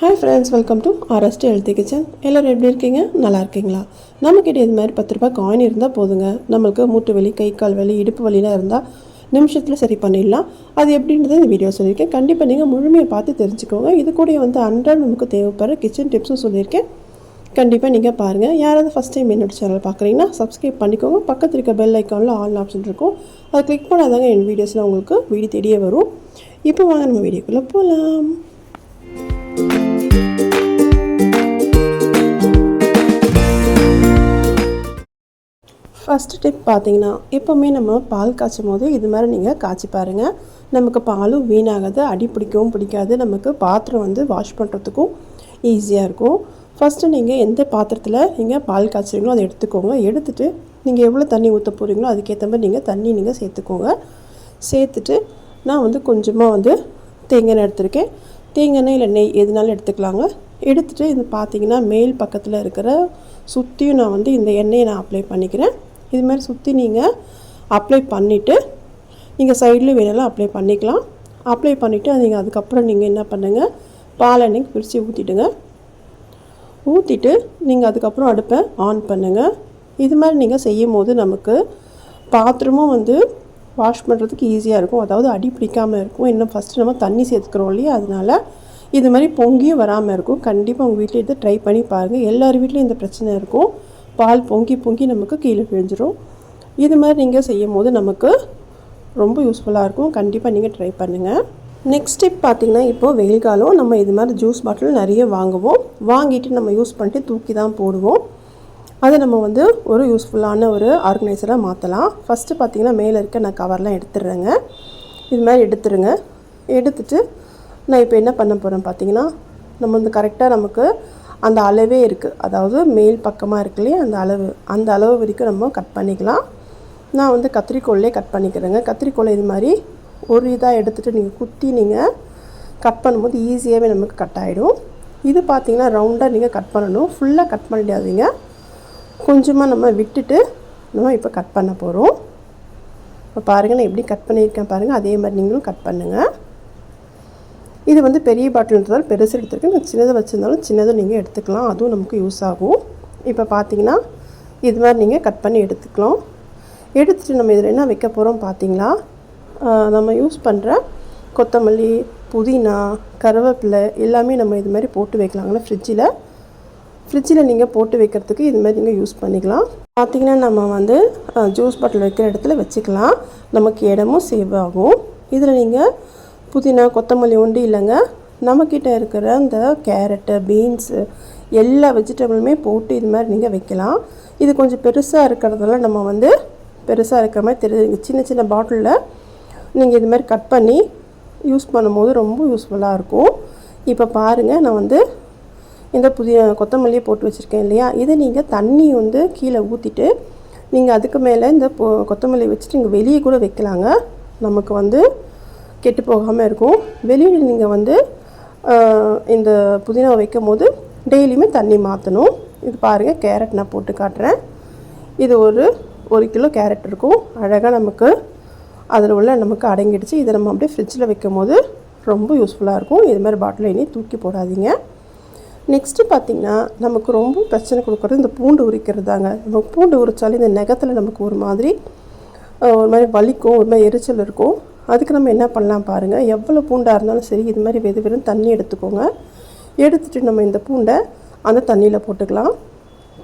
Hi friends welcome to RST healthy kitchen எல்லோரும் எப்படி இருக்கீங்க? நல்லா இருக்கீங்களா? நம்மக்கிட்ட இது மாதிரி பத்து ரூபாய் காயின் இருந்தால் போதுங்க. நம்மளுக்கு மூட்டு வலி கை கால் வலி இடுப்பு வலிலாம் இருந்தால் நிமிஷத்தில் சரி பண்ணிடலாம். அது எப்படின்றத இந்த வீடியோ சொல்லியிருக்கேன். கண்டிப்பாக நீங்கள் முழுமையை பார்த்து தெரிஞ்சுக்கோங்க. இது கூட வந்து அன்றாட நமக்கு தேவைப்படுற கிச்சன் டிப்ஸும் சொல்லியிருக்கேன். கண்டிப்பாக நீங்கள் பாருங்கள் யாராவது ஃபஸ்ட் டைம் என்னோட சேனல் பார்க்குறீங்கன்னா சப்ஸ்கிரைப் பண்ணிக்கோங்க. பக்கத்தில் இருக்க பெல் ஐக்கானில் ஆல் ஆப்ஷன் இருக்கும். அதை கிளிக் பண்ணாதாங்க என் வீடியோஸில் உங்களுக்கு வீடியோ தெரிய வரும். இப்போ வாங்க நம்ம வீடியோக்குள்ளே போகலாம் ஃபஸ்ட்டு டிப் பார்த்தீங்கன்னா எப்போவுமே நம்ம பால் காய்ச்சும் போது இது மாதிரி நீங்கள் காய்ச்சி பாருங்கள் நமக்கு பாலும் வீணாகாது அடி பிடிக்கவும் பிடிக்காது. நமக்கு பாத்திரம் வந்து வாஷ் பண்ணுறதுக்கும் ஈஸியாக இருக்கும். ஃபஸ்ட்டு நீங்கள் எந்த பாத்திரத்தில் நீங்கள் பால் காய்ச்சுறீங்களோ அதை எடுத்துக்கோங்க. எடுத்துகிட்டு நீங்கள் எவ்வளோ தண்ணி ஊற்ற போகிறீங்களோ அதுக்கேற்ற மாதிரி நீங்கள் தண்ணி நீங்கள் சேர்த்துக்கோங்க. சேர்த்துட்டு நான் வந்து கொஞ்சமாக வந்து தேங்காய் எண்ணெய் எடுத்திருக்கேன். தேங்காய் எண்ணெய் இல்லை நெய் எதுனாலும் எடுத்துக்கலாங்க. எடுத்துகிட்டு இது பார்த்தீங்கன்னா மேல் பக்கத்தில் இருக்கிற சுற்றியும் நான் வந்து இந்த எண்ணெயை நான் அப்ளை பண்ணிக்கிறேன். இது மாதிரி சுற்றி நீங்கள் அப்ளை பண்ணிவிட்டு நீங்கள் சைடில் வேணாலும் அப்ளை பண்ணிக்கலாம். அப்ளை பண்ணிவிட்டு நீங்கள் அதுக்கப்புறம் நீங்கள் என்ன பண்ணுங்கள் பால் நீங்கள் பிரித்து ஊற்றிடுங்க ஊற்றிட்டு நீங்கள் அதுக்கப்புறம் அடுப்பை ஆன் பண்ணுங்கள் இது மாதிரி நீங்கள் செய்யும் போது நமக்கு பாத்திரமும் வந்து வாஷ் பண்ணுறதுக்கு ஈஸியாக இருக்கும். அதாவது அடி பிடிக்காமல் இருக்கும். இன்னும் ஃபஸ்ட்டு நம்ம தண்ணி சேர்த்துக்கிறோம் இல்லையா? அதனால் இது மாதிரி பொங்கியும் வராமல் இருக்கும். கண்டிப்பாக உங்கள் வீட்டில் இதை ட்ரை பண்ணி பாருங்கள் எல்லார் வீட்லேயும் இந்த பிரச்சனை இருக்கும். பால் பொங்கி பொங்கி நமக்கு கீழே விழிஞ்சிரும் இது மாதிரி நீங்கள் செய்யும் போது நமக்கு ரொம்ப யூஸ்ஃபுல்லாக இருக்கும். கண்டிப்பாக நீங்கள் ட்ரை பண்ணுங்கள் நெக்ஸ்ட் ஸ்டெப் பார்த்திங்கன்னா இப்போது வெயில் காலம் நம்ம இது மாதிரி ஜூஸ் பாட்டில் நிறைய வாங்குவோம். வாங்கிட்டு நம்ம யூஸ் பண்ணிட்டு தூக்கி தான் போடுவோம். அதை நம்ம வந்து ஒரு யூஸ்ஃபுல்லான ஒரு ஆர்கனைசராக மாற்றலாம் ஃபஸ்ட்டு பார்த்திங்கன்னா மேலே இருக்க நான் கவர்லாம் எடுத்துடுறேங்க. இது மாதிரி எடுத்துருங்க எடுத்துட்டு நான் இப்போ என்ன பண்ண போகிறேன் பார்த்தீங்கன்னா நம்ம வந்து கரெக்டாக நமக்கு அந்த அளவே இருக்குது அதாவது மேல் பக்கமாக இருக்கு இல்லையா? அந்த அளவு அந்த அளவு வரைக்கும் நம்ம கட் பண்ணிக்கலாம். நான் வந்து கத்திரிக்கோள்லேயே கட் பண்ணிக்கிறேங்க. கத்திரிக்கோளை இது மாதிரி ஒரு இதாக எடுத்துகிட்டு நீங்கள் குத்தி நீங்கள் கட் பண்ணும்போது ஈஸியாகவே நமக்கு கட் ஆகிடும் இது பார்த்தீங்கன்னா ரவுண்டாக நீங்கள் கட் பண்ணணும். ஃபுல்லாக கட் பண்ணிடாதீங்க கொஞ்சமாக நம்ம விட்டுட்டு நம்ம இப்போ கட் பண்ண போகிறோம் இப்போ பாருங்கள் நான் எப்படி கட் பண்ணியிருக்கேன் பாருங்கள் அதே மாதிரி நீங்களும் கட் பண்ணுங்கள் இது வந்து பெரிய பாட்டில்ன்றதால் பெருசு எடுத்துருக்கேன். நான் சின்னதை வச்சுருந்தாலும் சின்னதை நீங்கள் எடுத்துக்கலாம். அதுவும் நமக்கு யூஸ் ஆகும். இப்போ பார்த்தீங்கன்னா இது மாதிரி நீங்கள் கட் பண்ணி எடுத்துக்கலாம். எடுத்துகிட்டு நம்ம இதில் என்ன வைக்க போகிறோம் பார்த்தீங்களா நம்ம யூஸ் பண்ணுற கொத்தமல்லி புதினா கருவேப்பிலை எல்லாமே நம்ம இது மாதிரி போட்டு வைக்கலாங்களா ஃப்ரிட்ஜில் ஃப்ரிட்ஜில் நீங்கள் போட்டு வைக்கிறதுக்கு இது மாதிரி நீங்கள் யூஸ் பண்ணிக்கலாம். பார்த்திங்கன்னா நம்ம வந்து ஜூஸ் பாட்டில் வைக்கிற இடத்துல வச்சுக்கலாம். நமக்கு இடமும் சேவ் ஆகும். இதில் நீங்கள் புதினா கொத்தமல்லி உண்டு இல்லைங்க. நம்மக்கிட்ட இருக்கிற இந்த கேரட்டு பீன்ஸு எல்லா வெஜிடபிளுமே போட்டு இது மாதிரி நீங்கள் வைக்கலாம். இது கொஞ்சம் பெருசாக இருக்கிறதால நம்ம வந்து பெருசாக இருக்கிற மாதிரி தெரியுது. சின்ன சின்ன பாட்டிலில் நீங்கள் இது மாதிரி கட் பண்ணி யூஸ் பண்ணும்போது ரொம்ப யூஸ்ஃபுல்லாக இருக்கும். இப்போ பாருங்கள் நான் வந்து இந்த புதிய கொத்தமல்லியை போட்டு வச்சுருக்கேன் இல்லையா? இதை நீங்கள் தண்ணி வந்து கீழே ஊற்றிட்டு நீங்கள் அதுக்கு மேலே இந்த கொத்தமல்லி வச்சுட்டு நீங்கள் வெளியே கூட வைக்கலாங்க. நமக்கு வந்து கெட்டு போகாமல் இருக்கும். வெளியில் நீங்கள் வந்து இந்த புதினா வைக்கும் போது டெய்லியுமே தண்ணி மாற்றணும் இது பாருங்கள் கேரட் நான் போட்டு காட்டுறேன். இது ஒரு ஒரு கிலோ கேரட் இருக்கும். அழகாக நமக்கு அதில் உள்ள நமக்கு அடங்கிடுச்சு. இதை நம்ம அப்படியே ஃப்ரிட்ஜில் வைக்கும் போது ரொம்ப யூஸ்ஃபுல்லாக இருக்கும். இது மாதிரி பாட்டில் இனி தூக்கி போடாதீங்க. நெக்ஸ்ட்டு பார்த்திங்கன்னா நமக்கு ரொம்ப பிரச்சனை கொடுக்குறது இந்த பூண்டு உரிக்கிறது தாங்க நம்ம பூண்டு உரித்தாலே இந்த நெகத்தில் நமக்கு ஒரு மாதிரி ஒரு மாதிரி வலிக்கும் ஒரு மாதிரி எரிச்சல் இருக்கும். அதுக்கு நம்ம என்ன பண்ணலாம் பாருங்கள் எவ்வளோ பூண்டாக இருந்தாலும் சரி இது மாதிரி வெது வெறும் தண்ணி எடுத்துக்கோங்க. எடுத்துட்டு நம்ம இந்த பூண்டை அந்த தண்ணியில் போட்டுக்கலாம்.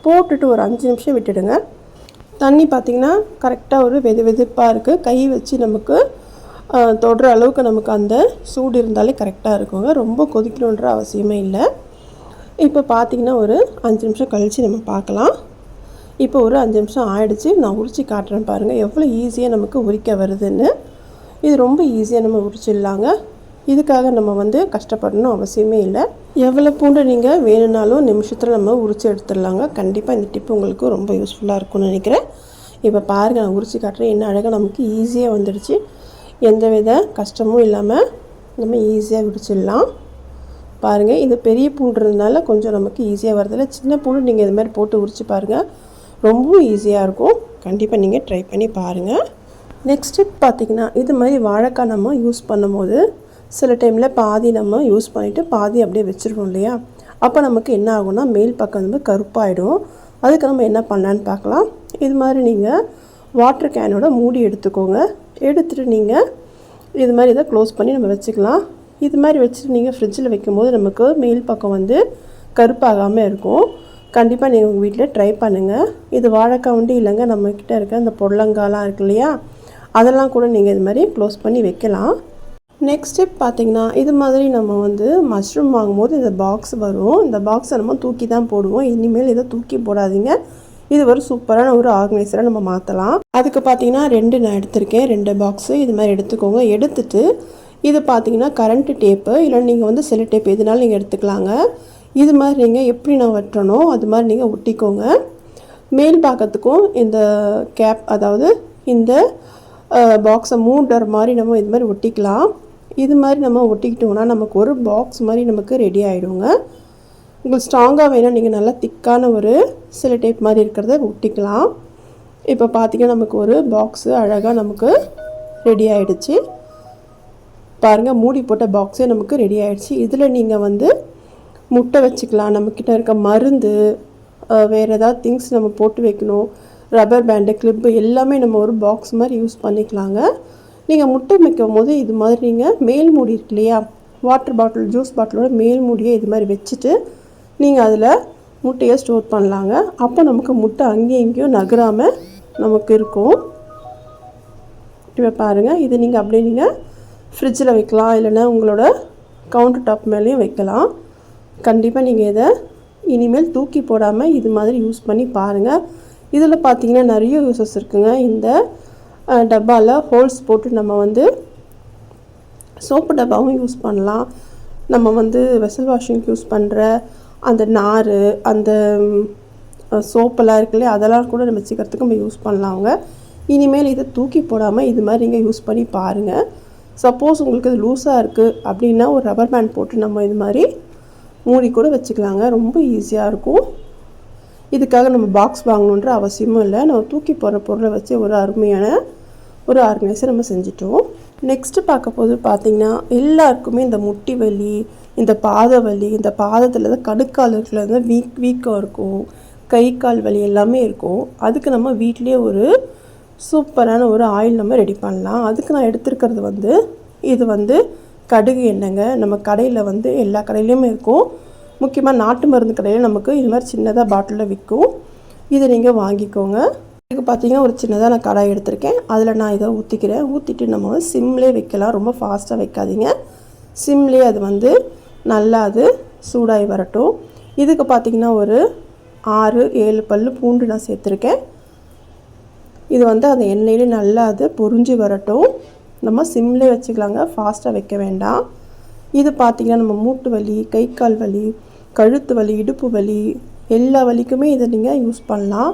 போட்டுட்டு ஒரு அஞ்சு நிமிஷம் விட்டுடுங்க. தண்ணி பார்த்திங்கன்னா கரெக்டாக ஒரு வெது வெதுப்பாக இருக்குது கை வச்சு நமக்கு தொடுற அளவுக்கு நமக்கு அந்த சூடு இருந்தாலே கரெக்டாக இருக்குங்க. ரொம்ப கொதிக்கணுன்ற அவசியமே இல்லை. இப்போ பார்த்தீங்கன்னா ஒரு அஞ்சு நிமிஷம் கழித்து நம்ம பார்க்கலாம் இப்போ ஒரு அஞ்சு நிமிஷம் ஆயிடுச்சு. நான் உரித்து காட்டுறேன் பாருங்கள் எவ்வளோ ஈஸியாக நமக்கு உரிக்க வருதுன்னு. இது ரொம்ப ஈஸியாக நம்ம உரிச்சிடலாங்க இதுக்காக நம்ம வந்து கஷ்டப்படணும் அவசியமே இல்லை. எவ்வளோ பூண்டு நீங்கள் வேணும்னாலும் நிமிஷத்தில் நம்ம உரிச்சு எடுத்துடலாங்க. கண்டிப்பாக இந்த டிப் உங்களுக்கு ரொம்ப யூஸ்ஃபுல்லாக இருக்கும்னு நினைக்கிறேன். இப்போ பாருங்கள் நான் உரிச்சு காட்டுறேன். என்ன அழகாக நமக்கு ஈஸியாக வந்துடுச்சு. எந்த வித கஷ்டமும் இல்லாமல் நம்ம ஈஸியாக உரிச்சிடலாம் பாருங்கள் இது பெரிய பூண்டு இருந்தனால கொஞ்சம் நமக்கு ஈஸியாக வரதில்ல சின்ன பூண்டு நீங்கள் இது மாதிரி போட்டு உரிச்சு பாருங்கள் ரொம்பவும் ஈஸியாக இருக்கும். கண்டிப்பாக நீங்கள் ட்ரை பண்ணி பாருங்கள் நெக்ஸ்ட் டிப் பார்த்தீங்கன்னா இது மாதிரி வாழைக்காய் நம்ம யூஸ் பண்ணும்போது சில டைமில் பாதி நம்ம யூஸ் பண்ணிவிட்டு பாதி அப்படியே வச்சுருவோம் இல்லையா? அப்போ நமக்கு என்ன ஆகும்னா மேல் பக்கம் வந்து கருப்பாயிடும். அதுக்கு நம்ம என்ன பண்ணலான்னு பார்க்கலாம். இது மாதிரி நீங்கள் வாட்டர் கேனோட மூடி எடுத்துக்கோங்க. எடுத்துகிட்டு நீங்கள் இது மாதிரி இதை க்ளோஸ் பண்ணி நம்ம வச்சுக்கலாம். இது மாதிரி வச்சுட்டு நீங்கள் ஃப்ரிட்ஜில் வைக்கும்போது நமக்கு மேல் பக்கம் வந்து கருப்பாகாமல் இருக்கும். கண்டிப்பாக நீங்கள் உங்கள் வீட்டில் ட்ரை பண்ணுங்கள் இது வாழைக்காய் உண்டு இல்லைங்க நம்மக்கிட்ட இருக்க இந்த பொடலங்காலாம் இருக்கு இல்லையா? அதெல்லாம் கூட நீங்கள் இது மாதிரி க்ளோஸ் பண்ணி வைக்கலாம். நெக்ஸ்ட் ஸ்டெப் பார்த்தீங்கன்னா இது மாதிரி நம்ம வந்து மஷ்ரூம் வாங்கும்போது இந்த பாக்ஸ் வரும். இந்த பாக்ஸை நம்ம தூக்கி தான் போடுவோம். இனிமேல் இதை தூக்கி போடாதீங்க. இது ஒரு சூப்பரான ஒரு ஆர்கனைசராக நம்ம மாற்றலாம் அதுக்கு பார்த்தீங்கன்னா ரெண்டு நான் எடுத்திருக்கேன். ரெண்டு பாக்ஸு இது மாதிரி எடுத்துக்கோங்க. எடுத்துட்டு இது பார்த்தீங்கன்னா கரண்ட்டு டேப்பு இல்லை நீங்கள் வந்து செல்லு டேப் எதுனாலும் நீங்கள் எடுத்துக்கலாங்க. இது மாதிரி நீங்கள் எப்படி நான் வெட்டுறனோ அது மாதிரி நீங்கள் ஒட்டிக்கோங்க. மேல் பாக்கத்துக்கும் இந்த கேப் அதாவது இந்த பாக்ஸை மூடுற மாதிரி நம்ம இது மாதிரி ஒட்டிக்கலாம். இது மாதிரி நம்ம ஒட்டிக்கிட்டோம்னா நமக்கு ஒரு பாக்ஸ் மாதிரி நமக்கு ரெடி ஆகிடுங்க உங்களுக்கு ஸ்ட்ராங்காக வேணால் நீங்கள் நல்லா திக்கான ஒரு சில டைப் மாதிரி இருக்கிறத ஒட்டிக்கலாம். இப்போ பார்த்தீங்கன்னா நமக்கு ஒரு பாக்ஸு அழகாக நமக்கு ரெடி ஆகிடுச்சு பாருங்கள் மூடி போட்ட பாக்ஸே நமக்கு ரெடி ஆகிடுச்சு இதில் நீங்கள் வந்து முட்டை வச்சுக்கலாம். நம்மக்கிட்ட இருக்க மருந்து வேறு ஏதாவது திங்ஸ் நம்ம போட்டு வைக்கணும். ரப்பர் பேண்டு கிளிப்பு எல்லாமே நம்ம ஒரு பாக்ஸ் மாதிரி யூஸ் பண்ணிக்கலாங்க. நீங்கள் முட்டை வைக்கும் போது இது மாதிரி நீங்கள் மேல் மூடி இருக்கு இல்லையா? வாட்டர் பாட்டில் ஜூஸ் பாட்டிலோட மேல் மூடியை இது மாதிரி வச்சுட்டு நீங்கள் அதில் முட்டையை ஸ்டோர் பண்ணலாங்க. அப்போ நமக்கு முட்டை அங்கேயும் இங்கேயும் நகராமல் நமக்கு இருக்கும். இப்போ பாருங்கள் இது நீங்கள் அப்படியே நீங்கள் ஃப்ரிட்ஜில் வைக்கலாம் இல்லைன்னா உங்களோட கவுண்டர் டாப் மேலேயும் வைக்கலாம். கண்டிப்பாக நீங்கள் இதை இனிமேல் தூக்கி போடாமல் இது மாதிரி யூஸ் பண்ணி பாருங்கள் இதில் பார்த்தீங்கன்னா நிறைய யூசஸ் இருக்குங்க. இந்த டப்பாவில் ஹோல்ஸ் போட்டு நம்ம வந்து சோப்பு டப்பாவும் யூஸ் பண்ணலாம். நம்ம வந்து வெசல் வாஷிங்க்கு யூஸ் பண்ணுற அந்த நார் அந்த சோப்பெல்லாம் இருக்குல்லையே அதெல்லாம் கூட நம்ம வச்சுக்கிறதுக்கு நம்ம யூஸ் பண்ணலாங்க. இனிமேல் இதை தூக்கி போடாமல் இது மாதிரி நீங்கள் யூஸ் பண்ணி பாருங்கள் சப்போஸ் உங்களுக்கு இது லூஸாக இருக்குது அப்படின்னா ஒரு ரப்பர் பேண்ட் போட்டு நம்ம இது மாதிரி மூடி கூட வச்சுக்கலாங்க. ரொம்ப ஈஸியாக இருக்கும். இதுக்காக நம்ம பாக்ஸ் வாங்கணுன்ற அவசியமும் இல்லை. நம்ம தூக்கி போகிற பொருளை வச்சு ஒரு அருமையான ஒரு ஆர்கனைசர் நம்ம செஞ்சிட்டோம். நெக்ஸ்ட்டு பார்க்க போது பார்த்திங்கன்னா எல்லாருக்குமே இந்த முட்டி வலி இந்த பாத வலி இந்த பாதத்தில் தான் கடுக்கால் இருக்குல்ல வீக் வீக்கம் இருக்கும். கை கால் வலி எல்லாமே இருக்கும். அதுக்கு நம்ம வீட்டிலே ஒரு சூப்பரான ஒரு ஆயில் நம்ம ரெடி பண்ணலாம். அதுக்கு நான் எடுத்துருக்கிறது வந்து இது வந்து கடுகு எண்ணெய்ங்க. நம்ம கடையில் வந்து எல்லா கடையிலையுமே இருக்கும். முக்கியமாக நாட்டு மருந்து கடையில் நமக்கு இது மாதிரி சின்னதாக பாட்டிலில் விற்கும் இதை நீங்கள் வாங்கிக்கோங்க. இதுக்கு பார்த்தீங்கன்னா ஒரு சின்னதாக நான் கடாய் எடுத்திருக்கேன். அதில் நான் இதை ஊற்றிக்கிறேன் ஊற்றிட்டு நம்ம சிம்லே வைக்கலாம். ரொம்ப ஃபாஸ்ட்டாக வைக்காதீங்க. சிம்லே அது வந்து நல்லா அது சூடாகி வரட்டும். இதுக்கு பார்த்தீங்கன்னா ஒரு ஆறு ஏழு பல் பூண்டு நான் சேர்த்துருக்கேன். இது வந்து அந்த எண்ணெயிலே நல்லா அது பொரிஞ்சு வரட்டும். நம்ம சிம்லே வச்சுக்கலாங்க. ஃபாஸ்ட்டாக வைக்க வேண்டாம். இது பார்த்திங்கன்னா நம்ம மூட்டு வலி கை கால் வலி கழுத்து வலி இடுப்பு வலி எல்லா வலிக்குமே இதை நீங்கள் யூஸ் பண்ணலாம்.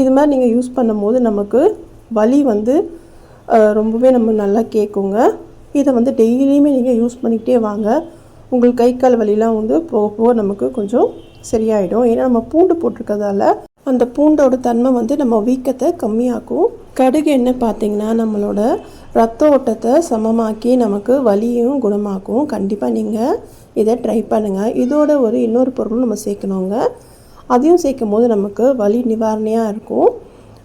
இது மாதிரி நீங்கள் யூஸ் பண்ணும்போது நமக்கு வலி வந்து ரொம்பவே நம்ம நல்லா கேட்குங்க இதை வந்து டெய்லியுமே நீங்கள் யூஸ் பண்ணிக்கிட்டே வாங்க. உங்களுக்கு கை கால் வலிலாம் வந்து போக போக நமக்கு கொஞ்சம் சரியாயிடும். ஏன்னா நம்ம பூண்டு போட்டிருக்கிறதால அந்த பூண்டோட தன்மை வந்து நம்ம வீக்கத்தை கம்மியாக்கும். கடுகு என்ன பார்த்தீங்கன்னா நம்மளோட ரத்த ஓட்டத்தை சமமாக்கி நமக்கு வலியும் குணமாக்கும். கண்டிப்பாக நீங்கள் இதை ட்ரை பண்ணுங்கள் இதோட ஒரு இன்னொரு பொருளும் நம்ம சேர்க்கணுங்க. அதையும் சேர்க்கும் போது நமக்கு வலி நிவாரணையாக இருக்கும்.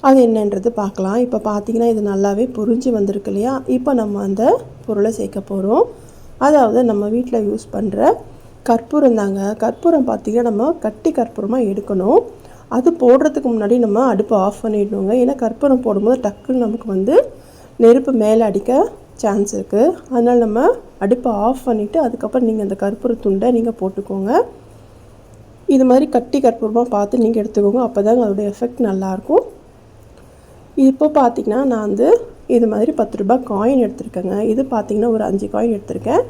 அது என்னன்றது பார்க்கலாம். இப்போ பார்த்தீங்கன்னா இது நல்லாவே புரிஞ்சு வந்திருக்கு இல்லையா? இப்போ நம்ம அந்த பொருளை சேர்க்க போகிறோம் அதாவது நம்ம வீட்டில் யூஸ் பண்ணுற கற்பூரம் தாங்க. கற்பூரம் பார்த்திங்கன்னா நம்ம கட்டி கற்பூரமாக எடுக்கணும். அது போடுறதுக்கு முன்னாடி நம்ம அடுப்பை ஆஃப் பண்ணிடணுங்க. ஏன்னா கற்பூரம் போடும்போது டக்குன்னு நமக்கு வந்து நெருப்பு மேலே அடிக்க சான்ஸ் இருக்குது அதனால் நம்ம அடுப்பை ஆஃப் பண்ணிவிட்டு அதுக்கப்புறம் நீங்கள் அந்த கற்பூர துண்டை நீங்கள் போட்டுக்கோங்க. இது மாதிரி கட்டி கற்பூரமாக பார்த்து நீங்கள் எடுத்துக்கோங்க. அப்போ தாங்க அதோடய எஃபெக்ட் நல்லாயிருக்கும். இப்போ பார்த்தீங்கன்னா நான் வந்து இது மாதிரி பத்து ரூபாய் காயின் எடுத்திருக்கேங்க. இது பார்த்திங்கன்னா ஒரு அஞ்சு காயின் எடுத்திருக்கேன்.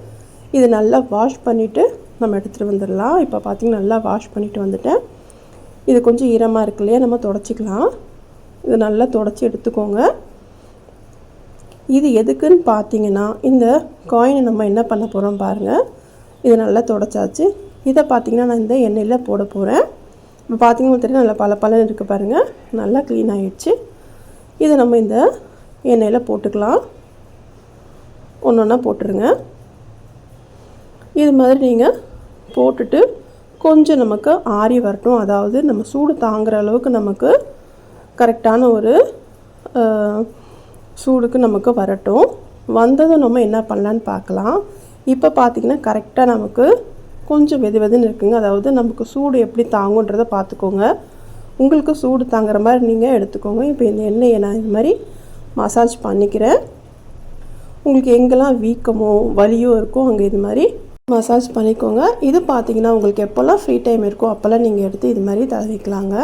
இது நல்லா வாஷ் பண்ணிவிட்டு நம்ம எடுத்துகிட்டு வந்துடலாம். இப்போ பார்த்தீங்கன்னா நல்லா வாஷ் பண்ணிவிட்டு வந்துட்டேன். இது கொஞ்சம் ஈரமாக இருக்கு இல்லையா? நம்ம தொடச்சிக்கலாம். இது நல்லா தொடச்சி எடுத்துக்கோங்க. இது எதுக்குன்னு பார்த்தீங்கன்னா இந்த காயினை நம்ம என்ன பண்ண போகிறோம் பாருங்கள் இது நல்லா தொடச்சாச்சு. இதை பார்த்தீங்கன்னா நான் இந்த எண்ணெயில் போட போகிறேன் இப்போ பார்த்தீங்கன்னா தெரியும் நல்லா பல பலன் இருக்குது பாருங்கள் நல்லா க்ளீன் ஆகிடுச்சு இதை நம்ம இந்த எண்ணெயில் போட்டுக்கலாம். ஒன்று ஒன்றா போட்டுருங்க. இது மாதிரி நீங்கள் போட்டுட்டு கொஞ்சம் நமக்கு ஆறி வரட்டும். அதாவது நம்ம சூடு தாங்குகிற அளவுக்கு நமக்கு கரெக்டான ஒரு சூடுக்கு நமக்கு வரட்டும். வந்ததும் நம்ம என்ன பண்ணலான்னு பார்க்கலாம். இப்போ பார்த்திங்கன்னா கரெக்டாக நமக்கு கொஞ்சம் வெது வெதுன்னு இருக்குங்க. அதாவது நமக்கு சூடு எப்படி தாங்குன்றதை பார்த்துக்கோங்க. உங்களுக்கு சூடு தாங்குற மாதிரி நீங்கள் எடுத்துக்கோங்க. இப்போ இந்த எண்ணெயை நான் இது மாதிரி மசாஜ் பண்ணிக்கிறேன். உங்களுக்கு எங்கெல்லாம் வீக்கமோ வலியோ இருக்கோ அங்கே இது மாதிரி மசாஜ் பண்ணிக்கோங்க. இது பார்த்திங்கன்னா உங்களுக்கு எப்போல்லாம் ஃப்ரீ டைம் இருக்கோ அப்போல்லாம் நீங்கள் எடுத்து இது மாதிரி தடவிக்கலாங்க.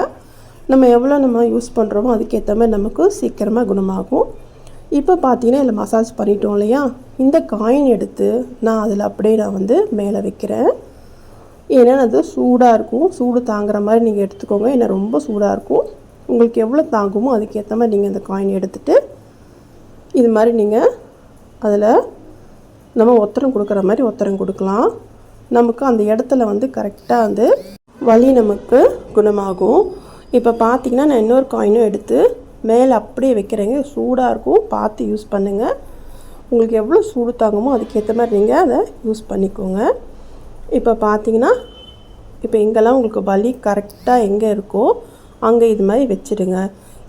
நம்ம எவ்வளோ நம்ம யூஸ் பண்ணுறோமோ அதுக்கேற்ற மாதிரி நமக்கு சீக்கிரமாக குணமாகும். இப்போ பார்த்தீங்கன்னா இதில் மசாஜ் பண்ணிட்டோம் இல்லையா? இந்த காயின் எடுத்து நான் அதில் அப்படியே நான் வந்து மேலே வைக்கிறேன். ஏன்னா அது சூடாக இருக்கும். சூடு தாங்குற மாதிரி நீங்கள் எடுத்துக்கோங்க. ஏன்னா ரொம்ப சூடாக இருக்கும். உங்களுக்கு எவ்வளோ தாங்குமோ அதுக்கேற்ற மாதிரி நீங்கள் அந்த காயின் எடுத்துகிட்டு இது மாதிரி நீங்கள் அதில் நம்ம ஒத்தரம் கொடுக்குற மாதிரி ஒத்தரம் கொடுக்கலாம். நமக்கு அந்த இடத்துல வந்து கரெக்டாக வந்து வலி நமக்கு குணமாகும். இப்போ பார்த்தீங்கன்னா நான் இன்னொரு காயினும் எடுத்து மேலே அப்படியே வைக்கிறேங்க. சூடாக இருக்கும். பார்த்து யூஸ் பண்ணுங்கள் உங்களுக்கு எவ்வளோ சூடு தாங்குமோ அதுக்கேற்ற மாதிரி நீங்கள் அதை யூஸ் பண்ணிக்கோங்க. இப்போ பார்த்தீங்கன்னா இப்போ எங்கெல்லாம் உங்களுக்கு வலி கரெக்டாக எங்கே இருக்கோ அங்கே இது மாதிரி வச்சிடுங்க.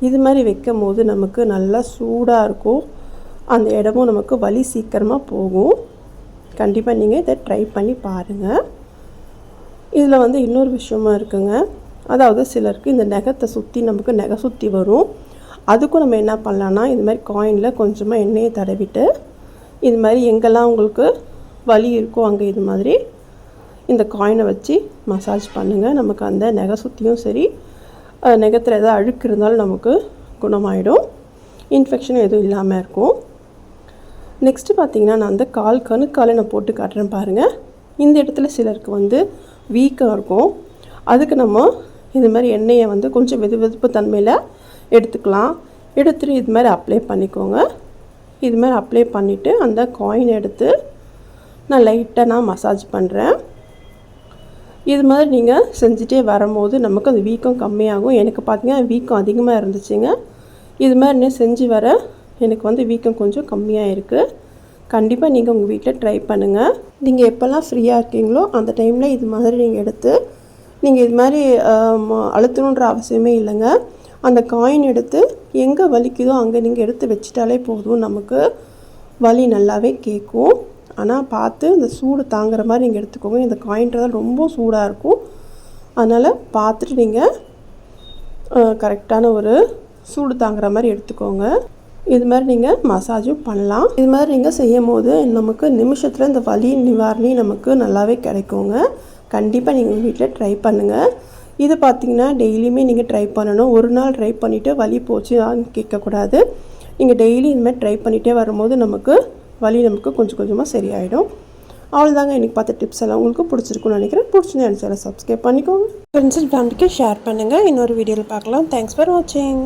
இது மாதிரி வைக்கும் போது நமக்கு நல்லா சூடாக இருக்கும். அந்த இடமும் நமக்கு வலி சீக்கிரமாக போகும். கண்டிப்பாக நீங்கள் இதை ட்ரை பண்ணி பாருங்கள் இதில் வந்து இன்னொரு விஷயமா இருக்குங்க. அதாவது சிலருக்கு இந்த நகத்தை சுற்றி நமக்கு நகை சுற்றி வரும். அதுக்கும் நம்ம என்ன பண்ணலான்னா இது மாதிரி காயினில் கொஞ்சமாக எண்ணெயை தடவிட்டு இது மாதிரி எங்கெல்லாம் உங்களுக்கு வலி இருக்கோ அங்கே இது மாதிரி இந்த காயினை வச்சு மசாஜ் பண்ணுங்கள் நமக்கு அந்த நகை சுற்றியும் சரி நெகத்தில் நகத்தில் அழுக்கு இருந்தாலும் நமக்கு குணமாயிடும். இன்ஃபெக்ஷன் எதுவும் இல்லாமல் இருக்கும். நெக்ஸ்ட்டு பார்த்தீங்கன்னா நான் அந்த கால் கணுக்காலை நான் போட்டு காட்டுறேன் பாருங்கள் இந்த இடத்துல சிலருக்கு வந்து வீக்கம் இருக்கும். அதுக்கு நம்ம இது மாதிரி எண்ணெயை வந்து கொஞ்சம் வெது வெதுப்பு தன்மையில் எடுத்துக்கலாம். எடுத்துட்டு இது மாதிரி அப்ளை பண்ணிக்கோங்க. இது மாதிரி அப்ளை பண்ணிவிட்டு அந்த காயின் எடுத்து நான் லைட்டாக நான் மசாஜ் பண்ணுறேன் இது மாதிரி நீங்கள் செஞ்சுட்டே வரும்போது நமக்கு அந்த வீக்கம் கம்மியாகும். எனக்கு பார்த்தீங்கன்னா வீக்கம் அதிகமாக இருந்துச்சுங்க. இது மாதிரி நான் செஞ்சு வர எனக்கு வந்து வீக்கம் கொஞ்சம் கம்மியாக இருக்குது கண்டிப்பாக நீங்கள் உங்கள் வீட்டில் ட்ரை பண்ணுங்கள் நீங்கள் எப்போல்லாம் ஃப்ரீயாக இருக்கீங்களோ அந்த டைமில் இது மாதிரி நீங்கள் எடுத்து நீங்கள் இது மாதிரி அழுத்தணுன்ற அவசியமே இல்லைங்க. அந்த காயின் எடுத்து எங்கே வலிக்குதோ அங்கே நீங்கள் எடுத்து வச்சிட்டாலே போதும். நமக்கு வலி நல்லாவே கேட்கும் ஆனால் பார்த்து இந்த சூடு தாங்குற மாதிரி நீங்கள் எடுத்துக்கோங்க. இந்த காயின்றது ரொம்ப சூடாக இருக்கும். அதனால் பார்த்துட்டு நீங்கள் கரெக்டான ஒரு சூடு தாங்குற மாதிரி எடுத்துக்கோங்க. இது மாதிரி நீங்கள் மசாஜும் பண்ணலாம். இது மாதிரி நீங்கள் செய்யும் போது நமக்கு நிமிஷத்தில் இந்த வலி நிவாரணி நமக்கு நல்லாவே கிடைக்குங்க. கண்டிப்பாக நீங்கள் வீட்டில் ட்ரை பண்ணுங்கள் இது பார்த்தீங்கன்னா டெய்லியுமே நீங்கள் ட்ரை பண்ணணும். ஒரு நாள் ட்ரை பண்ணிவிட்டு வலி போச்சுன்னு கேட்கக்கூடாது. நீங்கள் டெய்லி இனிமேல் ட்ரை பண்ணிகிட்டே வரும்போது நமக்கு வலி நமக்கு கொஞ்சம் கொஞ்சமாக சரியாயிடும். அவ்வளோதாங்க இன்றைக்கி பார்த்த டிப்ஸ் எல்லாம் உங்களுக்கு பிடிச்சிருக்குன்னு நினைக்கிறேன். பிடிச்சிருந்தா எனக்கு சப்ஸ்கிரைப் பண்ணிக்கோங்க. ஃப்ரெண்ட்ஸ் ஃபேமிலிக்கு ஷேர் பண்ணுங்கள் இன்னொரு வீடியோவில் பார்க்கலாம். தேங்க்ஸ் ஃபார் வாட்சிங்